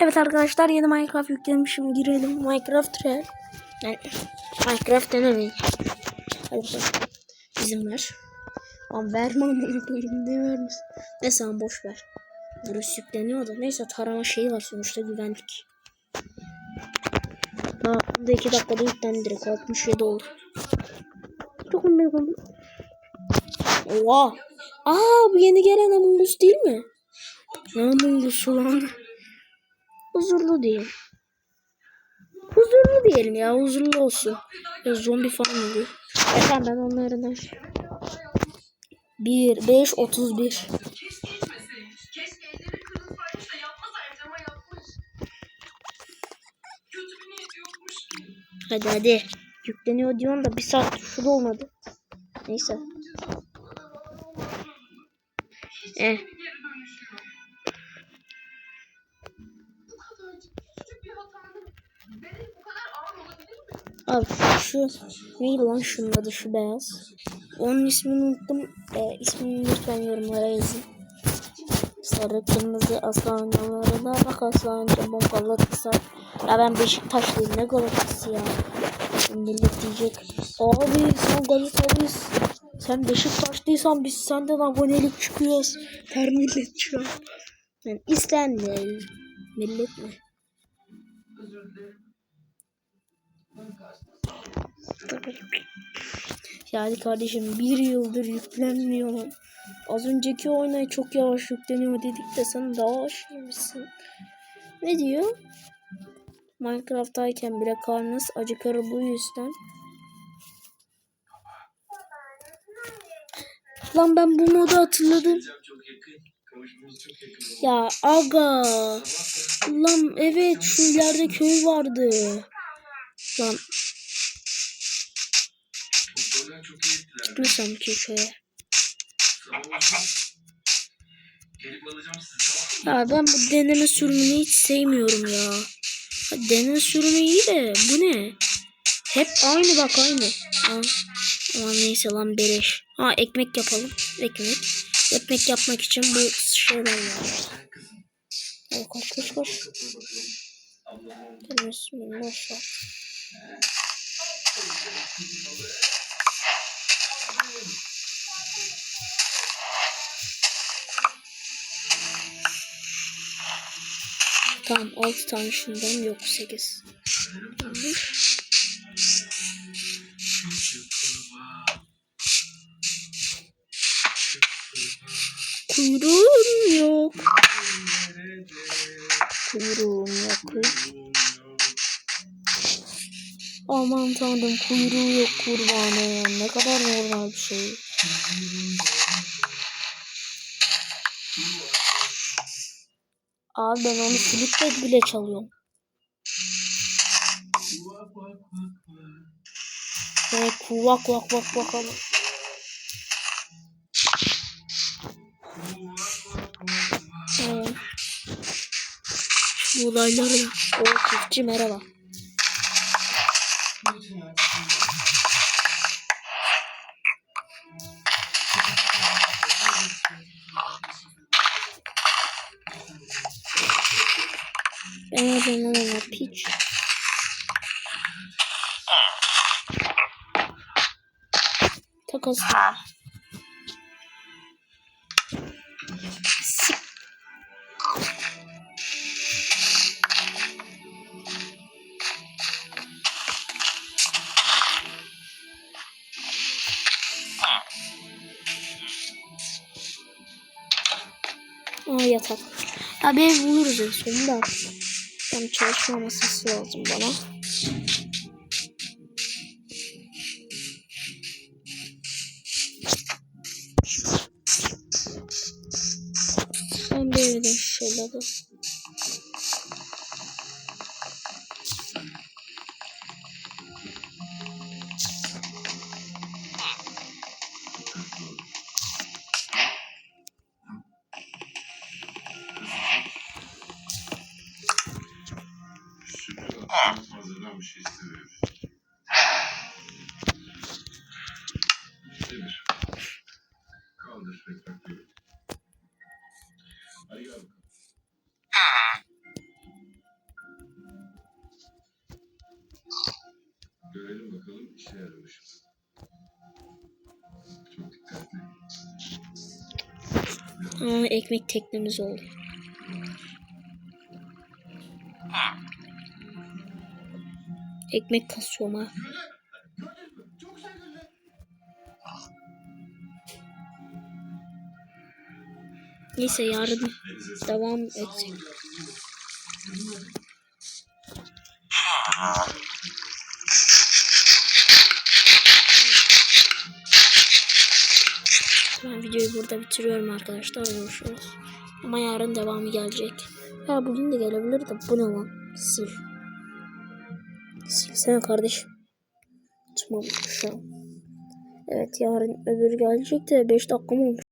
Evet arkadaşlar yeni Minecraft yüklemişim. Girelim Minecraft Real. Yani Minecraft denemeyin. Hadi bakalım. İzin ver. Lan verme amına koyayım ne vermiş. Neyse lan boş ver. Virüs yükleniyor da. Neyse tarama şeyi var sonuçta güvenlik. Ha, bu da 2 dakikada yüklendi direkt 67 oldu. Çok memnunum. Oha. Aa bu yeni gelen Among Us değil mi? Ne Among Us'u lan? Huzurlu diyelim. Huzurlu diyelim ya huzurlu olsun. Ya zombi falan oluyor. Efendim ben onlardan 1, 5, 31. Keşke içmeseymiş. Keşke elleri kırılsaymış da yapmasaymış ama yapmış. Kötü bir niyeti yokmuş ki. Hadi hadi. Yükleniyor diyorsun da bir saat şu olmadı. Neyse. Eh. Abi şu neydi lan şunun adı şu beyaz. Onun ismini unuttum. Ee, ismini lütfen yorumlara yazın. Sarı kırmızı aslan yanlarına bak aslan camon Galatasaray. Ya ben Beşiktaşlıyım ne Galatasaray'sı ya. Millet diyecek. Abi sen Galatasaraylısın. Sen Beşiktaşlıysan biz senden abonelik çıkıyoruz. Her millet şu an. Yani istendi. Millet mi? Özür dilerim. Yani kardeşim bir yıldır yüklenmiyor. Az önceki oyuna çok yavaş yükleniyor dedik de sen daha aşıymışsın. Ne diyor? Minecraft'tayken bile karnınız acıkır bu yüzden. Lan ben bu modu hatırladım. Ya aga. Lan evet şu ileride köy vardı. Lan gitmesem ki mı? Ya ben bu deneme sürümünü hiç sevmiyorum ya. Deneme sürümü iyi de bu ne? Hep aynı bak aynı. Ha. Aman neyse lan beleş. Ha ekmek yapalım. Ekmek. Ekmek yapmak için bu şeyler var. Hadi koş koş koş. Gel Müslüman boş. Tamam 6 tane şundan yok 8. Kuyruğum yok. Kuyruğum yok. Kuyruğum. Aman tanrım kuyruğu yok kurbanı ya. Ne kadar normal bir şey. Abi ben onu flipbed bile çalıyorum. Evet kuvak vak vak vak ama. Bu olayları da. O çiftçi merhaba. Ben o zaman. Yatak. Ya bir ev buluruz en sonunda. Ben çalışma masası lazım bana. Ben bir evden şöyle Fazladan bir Demir. Bakalım. İşe yaramış mı? Çok dikkatli. Aa, ekmek teknemiz oldu. Ekmek kasıyorum ha. Neyse yarın devam etsek. Ben videoyu burada bitiriyorum arkadaşlar. Görüşürüz. Ama yarın devamı gelecek. Ya bugün de gelebilir de bu ne lan? Sil. Silsene kardeşim. Tutmamış şu an. Evet yarın öbürü gelecek de 5 dakika mı olmuş?